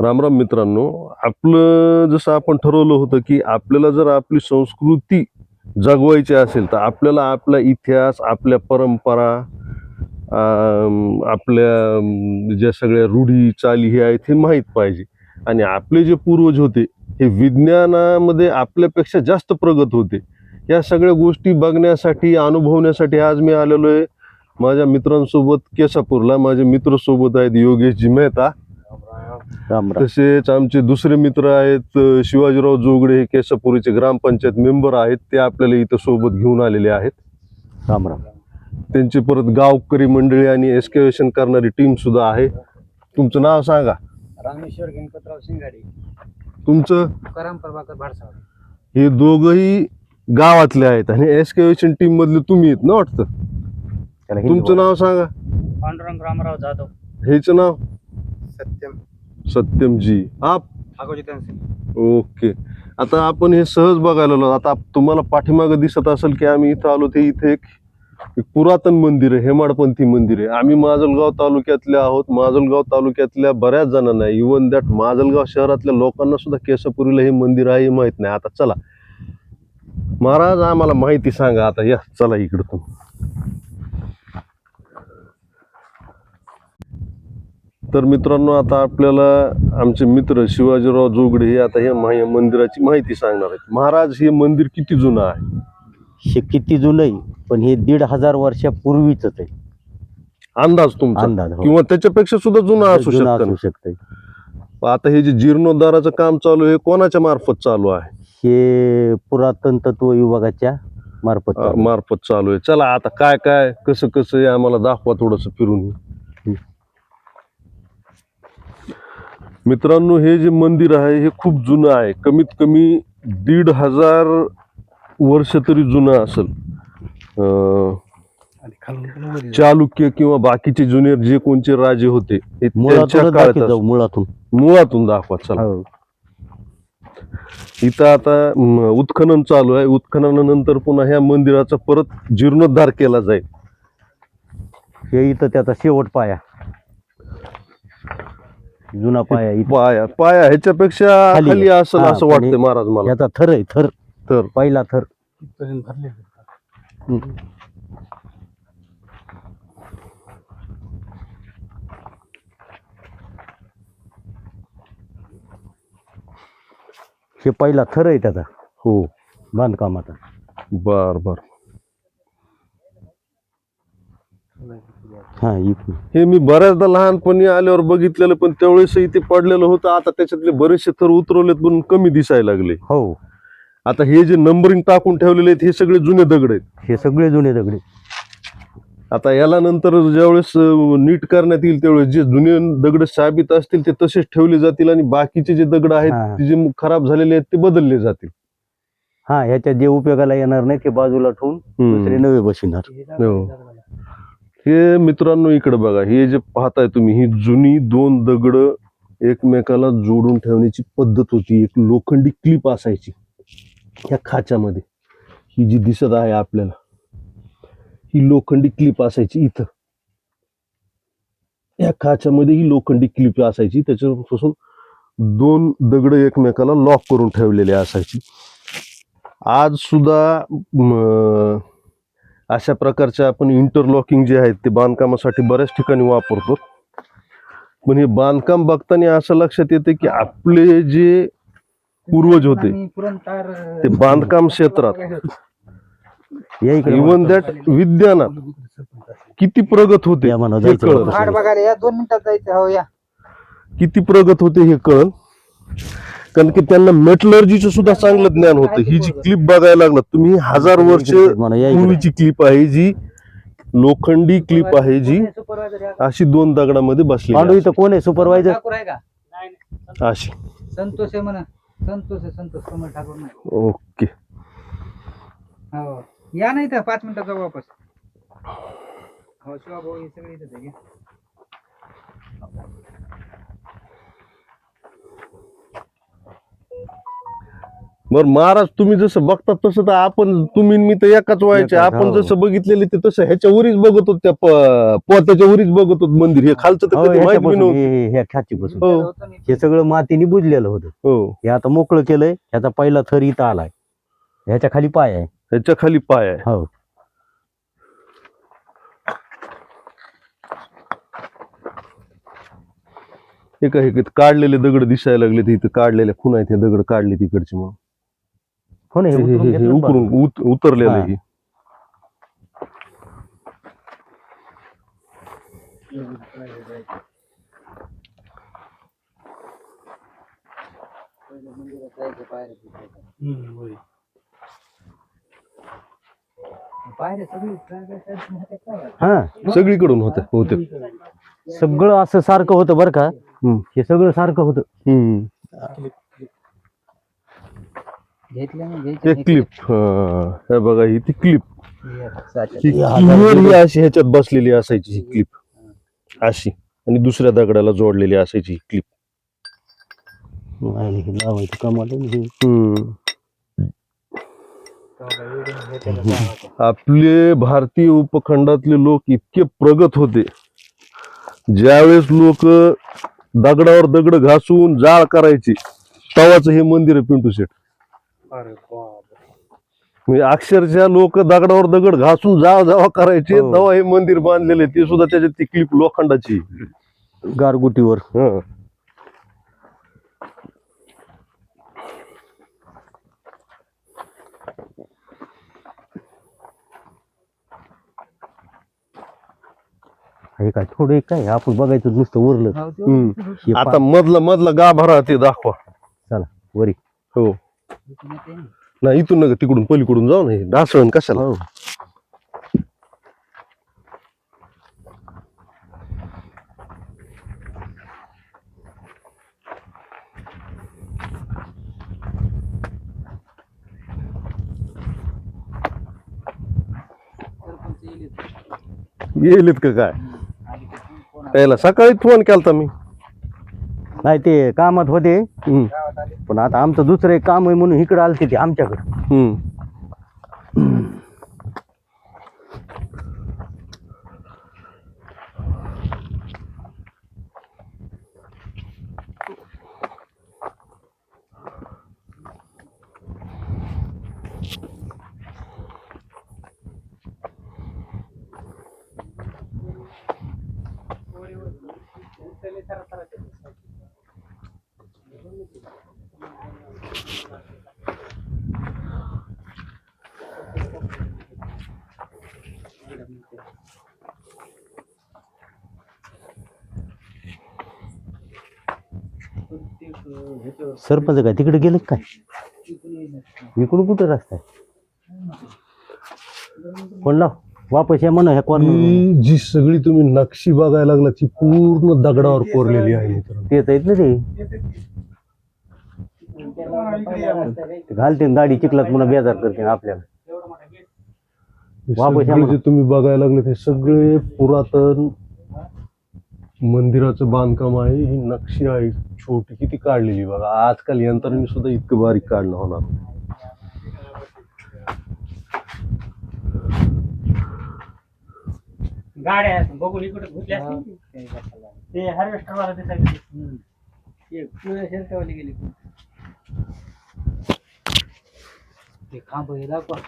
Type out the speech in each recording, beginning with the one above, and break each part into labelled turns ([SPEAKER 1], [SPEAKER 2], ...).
[SPEAKER 1] रामराम मित्रांनो आपलं जसं आपण ठरवलं होतं की आपल्याला जर आपली संस्कृती जगवायची असेल तर आपल्याला आपला इतिहास आपल्या परंपरा आपल्या ज्या सगळ्या रूढी चाली हे आहेत हे माहीत पाहिजे. आणि आपले जे पूर्वज होते हे विज्ञानामध्ये आपल्यापेक्षा जास्त प्रगत होते. या सगळ्या गोष्टी बघण्यासाठी अनुभवण्यासाठी आज मी आलेलो आहे. माझ्या मित्रांसोबत केसापूरला माझे मित्र सोबत आहेत योगेशजी मेहता. तसेच आमचे दुसरे मित्र आहेत शिवाजीराव जोगडे हे केसापुरीचे ग्रामपंचायत मेंबर आहेत ते आपल्याला इथं सोबत घेऊन आलेले आहेत.
[SPEAKER 2] राम राम.
[SPEAKER 1] त्यांची परत गावकरी मंडळी आणि एस्केवेशन करणारी टीम सुद्धा आहे. तुमचं नाव सांगा.
[SPEAKER 3] रामेश्वर गणपतराव शिंगाडे.
[SPEAKER 1] तुमचं?
[SPEAKER 3] तुकाराम प्रभाकर भाडसाळ
[SPEAKER 1] हे दोघही गावातले आहेत आणि एस्केवेशन टीम मधले तुम्ही आहेत ना वाटतं? तुमचं नाव सांगा.
[SPEAKER 3] पांडुरंग रामराव जाधव.
[SPEAKER 1] हेच नाव?
[SPEAKER 3] सत्यम.
[SPEAKER 1] सत्यमजी. आप.
[SPEAKER 3] ठाकोजी तनसे
[SPEAKER 1] ओके. आता आपण हे सहज बघायला आलो आता तुम्हाला पाठीमागं दिसत असेल की आम्ही इथं आलो ते इथे एक एक पुरातन मंदिर आहे हेमाडपंथी मंदिर आहे. आम्ही माजलगाव तालुक्यातले आहोत. माजलगाव तालुक्यातल्या बऱ्याच जणांना इवन दॅट माजलगाव शहरातल्या लोकांना सुद्धा केशपुरीला हे मंदिर आहे हे माहीत नाही. आता चला. महाराज आम्हाला माहिती सांगा. आता या चला इकडं तुम्ही. तर मित्रांनो आता आपल्याला आमचे मित्र शिवाजीराव जोगडे हे आता या मा- या मंदिराची माहिती सांगणार आहेत. महाराज हे मंदिर किती जुनं आहे?
[SPEAKER 2] हे किती जुलै पण हे दीड हजार वर्षापूर्वीच आहे.
[SPEAKER 1] अंदाज तुमचा?
[SPEAKER 2] अंदाज हो.
[SPEAKER 1] किंवा त्याच्यापेक्षा सुद्धा जुनं असू
[SPEAKER 2] जुनं
[SPEAKER 1] शकतं
[SPEAKER 2] असू.
[SPEAKER 1] आता हे जे जीर्णोद्धाराचं काम चालू आहे कोणाच्या मार्फत चालू आहे?
[SPEAKER 2] हे पुरातन तत्व विभागाच्या मार्फत
[SPEAKER 1] अं. मार्फत चालू आहे. चला आता काय काय कसं कसं आहे आम्हाला दाखवा थोडस फिरून. मित्रांनो हे जे मंदिर आहे हे खूप जुनं आहे. कमीत कमी दीड हजार वर्ष तरी जुनं असेल. अं, चालुक्य किंवा बाकीचे जुने जे कोणचे राजे होते त्यांच्या काळात
[SPEAKER 2] मुळातून.
[SPEAKER 1] मुळातून दाखवा चला.
[SPEAKER 2] हो.
[SPEAKER 1] इथं आता म, उत्खनन चालू आहे. उत्खननानंतर पुन्हा ह्या मंदिराचा परत जीर्णोद्धार केला जाईल.
[SPEAKER 2] हे इथं त्याचा शेवट पाया. जुना पाया इथं.
[SPEAKER 1] पाया पाया ह्याच्यापेक्षा
[SPEAKER 2] खाली
[SPEAKER 1] खाली
[SPEAKER 2] आहे.
[SPEAKER 1] असेल
[SPEAKER 2] हा,
[SPEAKER 1] असं
[SPEAKER 2] पण
[SPEAKER 1] वाटतंय
[SPEAKER 2] हे-
[SPEAKER 1] महाराज मला.
[SPEAKER 2] याचा थर आहे थर.
[SPEAKER 1] तर
[SPEAKER 2] पहिला थर. हे पहिला थर आहे त्याचा.
[SPEAKER 1] हो.
[SPEAKER 2] बांधकामाचा.
[SPEAKER 1] बर बर.
[SPEAKER 2] हा इथून
[SPEAKER 1] हे मी बऱ्याचदा लहानपणी आल्यावर बघितलेलं पण त्यावेळेस इथे पडलेलं होतं. आता त्याच्यातले बरेचसे थर उतरवलेत पण कमी दिसायला लागले.
[SPEAKER 2] हो.
[SPEAKER 1] आता हे जे नंबरिंग टाकून ठेवलेले आहेत हे सगळे जुने दगड आहेत.
[SPEAKER 2] हे सगळे जुने दगडे
[SPEAKER 1] आता याला नंतर ज्यावेळेस अं, नीट करण्यात येईल त्यावेळेस जे जुने दगड साबित असतील ते तसेच ठेवले जातील आणि बाकीचे जे दगड आहेत. ते जे खराब झालेले आहेत ते बदलले जातील.
[SPEAKER 2] हा ह्याच्यात जे उपयोगाला येणार नाही ते बाजूला ठेवून दुसरे. नवे बसविणार
[SPEAKER 1] हो. हे मित्रांनो इकडे बघा हे जे पाहताय तुम्ही ही जुनी दोन दगड एकमेकाला जोडून ठेवण्याची पद्धत होती. एक लोखंडी क्लिप असायची ह्या खाच्यामध्ये. ही जी दिसत आहे आपल्याला ही लोखंडी क्लिप असायची इथं. या खाच्यामध्ये ही लोखंडी क्लिप असायची. त्याच्यापासून दोन दगड एकमेकाला लॉक करून ठेवलेले असायची. आज सुद्धा अशा प्रकारचे आपण इंटरलॉकिंग जे आहेत ते बांधकामासाठी बऱ्याच ठिकाणी वापरतो. पण हे बांधकाम बघताना असं लक्षात येते की आपले जे पूर्वज होते ते बांधकाम क्षेत्रात. इवन दॅट विज्ञानात किती प्रगत होते
[SPEAKER 2] या म्हणा,
[SPEAKER 1] हे
[SPEAKER 3] हो
[SPEAKER 1] किती प्रगत होते हे कळलं. कारण की त्यांना मेटलर्जीचं सुद्धा चांगलं ज्ञान होतं. ही जी क्लिप बघायला लागलात तुम्ही ही हजार वर्ष. पूर्वीची क्लिप आहे जी लोखंडी क्लिप आहे जी अशी दोन दगडामध्ये बसली
[SPEAKER 2] पांडू इथं कोण आहे सुपरवायझर
[SPEAKER 3] ठाकूर आहे का?
[SPEAKER 1] अशी.
[SPEAKER 3] संतोष आहे म्हणा. संतोष आहे संतोष. कमल ठाकूर नाही.
[SPEAKER 1] ओके.
[SPEAKER 3] हो. या नाही तर पाच मिनिटात जाऊ वापस. हो शिवा भाऊ हे सगळे इथेच आहे.
[SPEAKER 1] बर महाराज तुम्ही जसं बघतात तसं तर आपण तुम्ही मी तर एकाच व्हायचे आपण
[SPEAKER 2] हो.
[SPEAKER 1] जसं बघितलेले ते तसं ह्याच्या वरीच बघत होत त्या पोत्याच्या वरीच बघत होत मंदिर. हे खालचं तर
[SPEAKER 2] हो, हे- हे- सगळं मातीने बुजलेलं होतं.
[SPEAKER 1] हो.
[SPEAKER 2] हे आता मोकळं केलंय ह्याचा पहिला थर इथं आलाय. ह्याच्या खाली पाय आहे.
[SPEAKER 1] ह्याच्या खाली पाय आहे.
[SPEAKER 2] हो.
[SPEAKER 1] काय हे काढलेले दगड दिसायला लागले ते इथं. काढलेल्या खुणा आहेत हे दगड काढले तिकडचे म्हणून.
[SPEAKER 2] हो ना हे उतरून
[SPEAKER 1] हे- हे
[SPEAKER 2] घेतलं ना
[SPEAKER 1] उकरून उत- उतरलेलं आहे
[SPEAKER 2] हे.
[SPEAKER 3] पायऱ्या सगळी?
[SPEAKER 2] हा
[SPEAKER 1] सगळीकडून होते होते
[SPEAKER 2] सगळं असं सारखं होतं बरं का
[SPEAKER 1] हम्म.
[SPEAKER 2] हे सगळं सारखं होतं
[SPEAKER 1] हम्म. हे क्लिप हे बघा ही ती क्लिप. ही ही अशी ह्याच्यात बसलेली असायची ही क्लिप अशी. आणि दुसऱ्या दगडाला जोडलेली असायची ही क्लिप
[SPEAKER 2] लावायचं कमाल.
[SPEAKER 1] आपले भारतीय उपखंडातले लोक इतके प्रगत होते. ज्यावेळेस लोक दगडावर दगड घासून जाळ करायचे तवाच हे मंदिर आहे पिंटू शेठ
[SPEAKER 3] अरे.
[SPEAKER 1] म्हणजे अक्षरशः लोक दगडावर दगड घासून जाळ जावा करायचे
[SPEAKER 2] हो.
[SPEAKER 1] तेव्हा हे मंदिर बांधलेले ते सुद्धा त्याच्यात ती क्लिप लोखंडाची
[SPEAKER 2] गारगुटीवर
[SPEAKER 1] हं.
[SPEAKER 2] हे काय थोडं एक काय आपण बघायचं नुसतं उरलं
[SPEAKER 1] हम्म.
[SPEAKER 2] हे
[SPEAKER 1] आता मधला मधला गाभारा ते दाखवा
[SPEAKER 2] चला वरी
[SPEAKER 1] हो. नाही इथून नका तिकडून पलीकडून जाऊ ना हे ढासळण कशाला
[SPEAKER 2] हो.
[SPEAKER 1] येईलेत का काय. त्याला सकाळी फोन केलता मी
[SPEAKER 2] नाही ते कामात होते
[SPEAKER 1] हम्म.
[SPEAKER 2] पण आता आमचं दुसरं एक काम आहे म्हणून इकडं आलं ते आमच्याकडं
[SPEAKER 1] हम्म.
[SPEAKER 2] सरपंच काय तिकडे गेले काय? इकडून कुठे रस्ता आहे? लाव? वापस या म्हणा ह्या कॉर्नर
[SPEAKER 1] ही जी सगळी तुम्ही नक्षी बघायला लागला ती पूर्ण दगडावर कोरलेली आहे मित्रांनो.
[SPEAKER 2] तेच आहेत ना ते. ते घालते न गाडी चिखलात पुन्हा बेजार करते आपल्याला.
[SPEAKER 1] सगळे. जे तुम्ही बघायला लागले ते सगळे पुरातन मंदिराचं बांधकाम आहे. ही नक्षी आहे छोटी. किती काढलेली बघा. आजकाल यंत्राने सुद्धा इतकं बारीक काढणं होणार.
[SPEAKER 4] गाड्या बघून इकडे घुसल्या. ते हार्वेस्टर वाला.
[SPEAKER 3] ते शर्टावाले गेले. ते खांब हे दाखवा.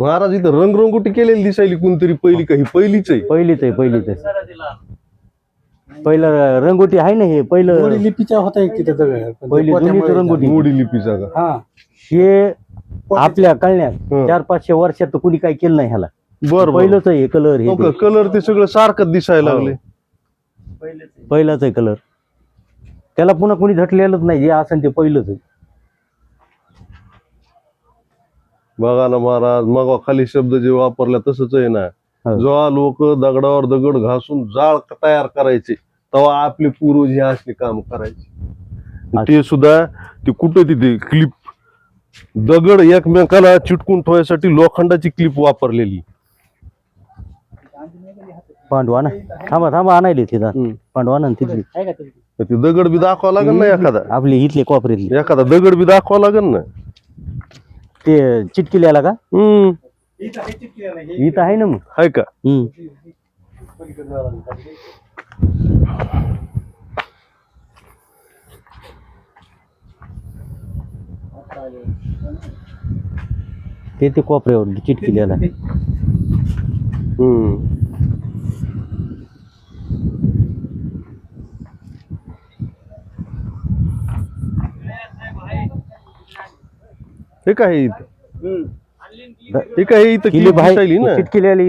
[SPEAKER 1] महाराज इथं रंगरंगोटी केलेली दिसायली कोणतरी पहिली काही? पहिलीच आहे.
[SPEAKER 2] पहिलीच आहे पहिलीच आहे. पहिलं रंगोटी आहे ना हे पहिलं
[SPEAKER 5] मोडी लिपीच्या होता एक तिथे दगड पण ते
[SPEAKER 2] पहिली जुनीच
[SPEAKER 5] पोत्यामुळे
[SPEAKER 2] रंगोटी.
[SPEAKER 1] मोडी लिपीचा का?
[SPEAKER 5] हा.
[SPEAKER 2] हे आपल्या कळण्यात
[SPEAKER 1] हं.
[SPEAKER 2] चार पाचशे वर्षात तर कुणी काही केलं नाही ह्याला.
[SPEAKER 1] बर
[SPEAKER 2] पहिलंच आहे कलर हे
[SPEAKER 1] कलर. ते सगळं सारखं दिसायला
[SPEAKER 2] हो.
[SPEAKER 1] लागले.
[SPEAKER 4] पहिलेच
[SPEAKER 2] पहिलाच आहे कलर त्याला पुन्हा कुणी झटलेलंच नाही जे असेल ते पहिलंच आहे.
[SPEAKER 1] बघा ना महाराज मग खाली शब्द जे वापरला तसंच आहे ना. जेव्हा लोक दगडावर दगड घासून जाळ तयार करायचे तेव्हा आपले पूर्वज हे असले काम करायचे. ते सुद्धा ते कुठे तिथे क्लिप दगड एकमेकाला चिटकून ठेवायसाठी लोखंडाची क्लिप वापरलेली.
[SPEAKER 6] पांडू आणा थांबा थांबा आणायले तिथं
[SPEAKER 1] हम्म.
[SPEAKER 6] पांडू आणा ना तिथली.
[SPEAKER 4] आहे का ते?
[SPEAKER 1] दगड बी दाखवा लागेल ना एखादा.
[SPEAKER 6] आपली इथले कॉपरेतले
[SPEAKER 1] एखादा दगड बी दाखवा लागेल ना.
[SPEAKER 6] ते चिटकिल्याला का?
[SPEAKER 1] हम्म.
[SPEAKER 6] इथं आहे ना मग.
[SPEAKER 1] हाय का?
[SPEAKER 6] हम्म. ते ते कोपऱ्यावर चिटकिल्याला.
[SPEAKER 1] हम्म. हे काय आहे इथं? हे काय आहे इथं
[SPEAKER 6] किल्ले
[SPEAKER 1] किल्ली
[SPEAKER 6] बाहेर
[SPEAKER 1] दिसायली ना?
[SPEAKER 6] चिटकिल्याला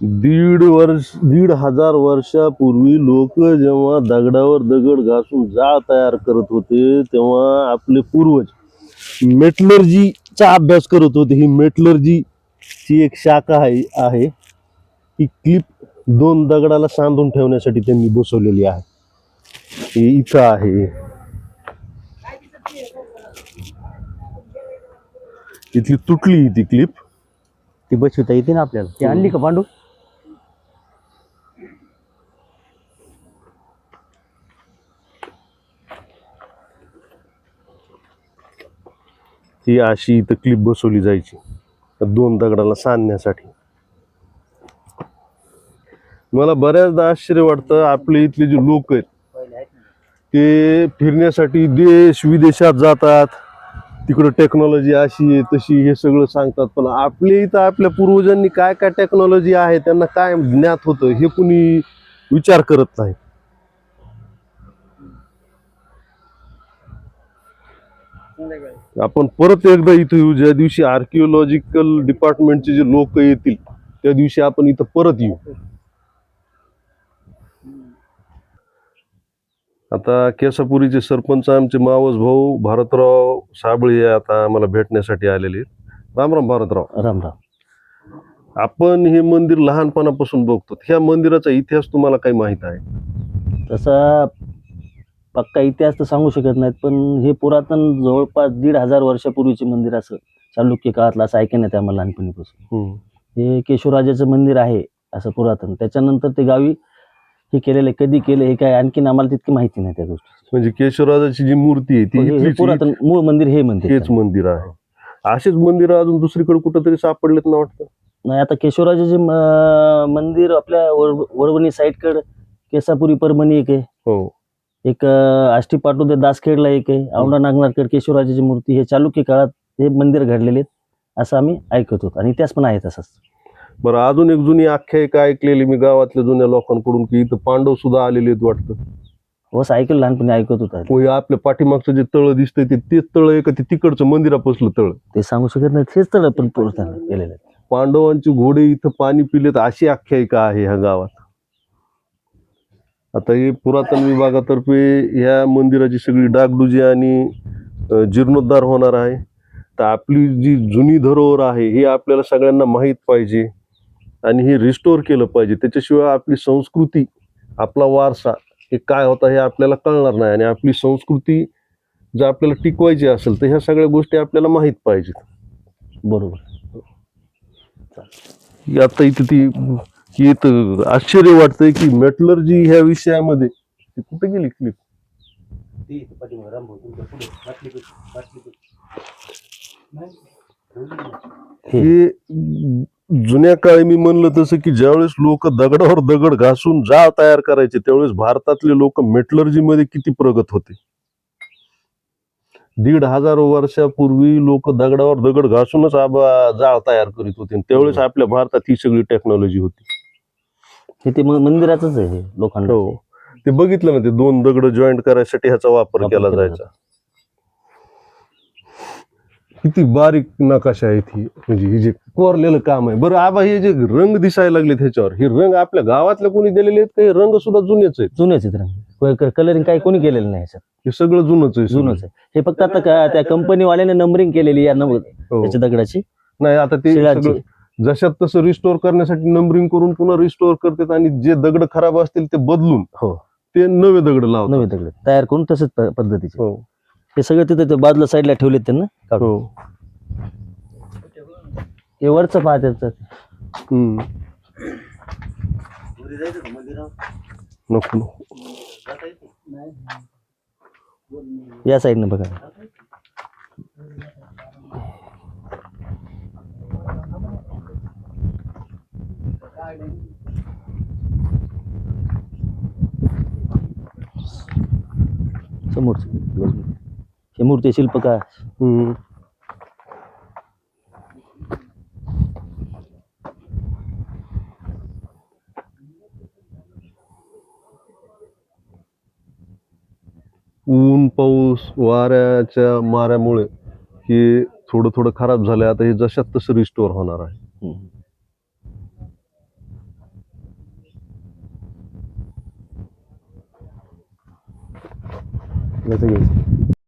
[SPEAKER 1] दीड वर्ष दीड हजार वर्षापूर्वी लोक जेव्हा दगडावर दगड घासून जाळ तयार करत होते तेव्हा आपले पूर्वज मेटलर्जीचा अभ्यास करत होते. ही मेटलर्जी ची एक शाखा आहे आहे. ही क्लिप दोन दगडाला सांधून ठेवण्यासाठी त्यांनी बसवलेली आहे. ही इथं आहे. इथली तुटली ही ती क्लिप
[SPEAKER 6] ती बसविता येते ना आपल्याला. ती आणली का पांडू
[SPEAKER 1] ती अशी इथं क्लिप बसवली जायची. दोन दगडाला सांधण्यासाठी मला बऱ्याचदा आश्चर्य वाटतं आपले इथले जे लोक आहेत ते फिरण्यासाठी देश विदेशात जातात. तिकडं टेक्नॉलॉजी अशी आहे तशी हे सगळं सांगतात. पण आपले इथं आपल्या पूर्वजांनी काय काय टेक्नॉलॉजी आहे त्यांना काय ज्ञात होतं हे कुणी विचार करत नाही. आपण परत एकदा इथं येऊ ज्या दिवशी आर्किओलॉजिकल डिपार्टमेंटचे जे लोक येतील त्या दिवशी आपण इथं परत येऊ. आता केसापुरीचे सरपंच आमचे मावस भाऊ भारतराव साबळे आता आम्हाला भेटण्यासाठी आलेले आहेत. राम राम भारतराव.
[SPEAKER 6] राम राम.
[SPEAKER 1] आपण हे मंदिर लहानपणापासून बघतो. ह्या मंदिराचा इतिहास तुम्हाला काही माहीत आहे?
[SPEAKER 6] तसा पक्का इतिहास तर सांगू शकत नाहीत पण हे पुरातन जवळपास दीड हजार वर्षापूर्वीचे मंदिर असं चालुक्य काळातलं असं ऐकण्यात आहे आम्हाला लहानपणीपासून. हे केशवराजाचं मंदिर आहे असं पुरातन. त्याच्यानंतर ते गावी हे केलेलं आहे. कधी केलं हे काय आणखीन आम्हाला तितकी माहिती नाही त्या गोष्टी
[SPEAKER 1] म्हणजे केशवराजाची जी मूर्ती आहे ती
[SPEAKER 6] हे-
[SPEAKER 1] इथलीच-
[SPEAKER 6] पुरातन मूळ मंदिर हे मंदिर
[SPEAKER 1] हेच मंदिर आहे. असेच मंदिर अजून दुसरीकडे कुठंतरी सापडलेत ना वाटतं?
[SPEAKER 6] नाही आता केशवराजाचे म- मंदिर आपल्या वड- वडवणी साईडकडे केसापुरी परभणी एक आहे.
[SPEAKER 1] हो.
[SPEAKER 6] एक अं, आष्टी पाटोदे दासखेडला एक आहे. औंढा नागनाथकड केशवराजाची मूर्ती हे चालुक्य काळात हे मंदिर घडलेले आहेत असं आम्ही ऐकत होतो. आणि इतिहास पण आहे तसाच
[SPEAKER 1] बरं अजून एक जुनी आख्यायिका ऐकलेली मी गावातल्या जुन्या लोकांकडून की इथं पांडव सुद्धा आलेले आहेत वाटतं.
[SPEAKER 6] हो असं ऐकलं लहानपणी ऐकत होता.
[SPEAKER 1] होय आपल्या पाठीमागचं जे तळ दिसतंय ते तेच तळ आहे का ते तिकडचं मंदिरापासलं तळ.
[SPEAKER 6] ते सांगू शकत नाही हेच तर पण केलेलं आहे.
[SPEAKER 1] पांडवांचे घोडे इथं पाणी पिलेत अशी आख्यायिका आहे ह्या गावात. आता हे पुरातन विभागातर्फे ह्या मंदिराची सगळी डागडुजी आणि अ, जीर्णोद्धार होणार आहे. तर आपली जी जुनी धरोहर आहे हे आपल्याला सगळ्यांना माहीत पाहिजे. आणि हे रिस्टोर केलं पाहिजे. त्याच्याशिवाय आपली संस्कृती आपला वारसा हे काय होता हे आपल्याला कळणार नाही. आणि आपली संस्कृती जर आपल्याला टिकवायची असेल तर ह्या सगळ्या गोष्टी आपल्याला माहीत पाहिजेत.
[SPEAKER 6] बरोबर.
[SPEAKER 1] आता इथे ती की इथं आश्चर्य वाटतंय की मेटलर्जी ह्या विषयामध्ये ती कुठे गेली क्लिप हे जुन्या काळी मी म्हणलं तसं की ज्यावेळेस लोक दगडावर दगड घासून जाळ तयार करायचे त्यावेळेस भारतातले लोक मेटलर्जी मध्ये किती प्रगत होते? दीड हजार वर्षापूर्वी लोक दगडावर दगड घासूनच आबा जाळ तयार करीत होते. त्यावेळेस आपल्या भारतात ही सगळी टेक्नॉलॉजी होती.
[SPEAKER 6] हे ते म- मंदिराचंच आहे लोखंड
[SPEAKER 1] हो. ते बघितलं ना ते दोन दगड जॉईंट करायसाठी ह्याचा वापर केला जायचा. किती बारीक नकाशा आहे ती. म्हणजे हे जे कोरलेलं काम आहे. बरं आबा हे जे रंग दिसायला लागले ह्याच्यावर हे रंग आपल्या गावातल्या कोणी दिलेले आहेत हे रंग सुद्धा जुनेच आहेत.
[SPEAKER 6] जुनेच आहेत कलरिंग काही कोणी केलेलं नाही ह्याच्यात
[SPEAKER 1] हे सगळं जुनच आहे.
[SPEAKER 6] जुनच आहे. हे फक्त आता का- त्या कंपनीवाल्याने नंबरिंग केलेली या नंबर
[SPEAKER 1] हो.
[SPEAKER 6] त्याच्या दगडाची.
[SPEAKER 1] नाही आता ते
[SPEAKER 6] शिळाची.
[SPEAKER 1] सगळं जशात तसं रिस्टोर करण्यासाठी नंबरिंग करून पुन्हा रिस्टोर करतात आणि जे दगड खराब असतील ते बदलून
[SPEAKER 6] हो.
[SPEAKER 1] ते नवे दगड लावतात.
[SPEAKER 6] नवे दगड तयार करून तसंच प- पद्धतीचे.
[SPEAKER 1] हो.
[SPEAKER 6] हे सगळं तिथे ते बाजूला साईडला ठेवलेत त्यांना काढून.
[SPEAKER 1] हो.
[SPEAKER 6] हे वरचं पहा त्याचं.
[SPEAKER 1] हम्म. नको नको.
[SPEAKER 6] या साईडनं बघा. समोरच. हे मूर्ती शिल्पकार
[SPEAKER 1] हम्म. ऊन पाऊस वाऱ्याच्या माऱ्यामुळे हे थोडं थोडं खराब झालंय आता हे जशात तसं रिस्टोअर होणार आहे
[SPEAKER 6] हम्म. याचं घ्यायचं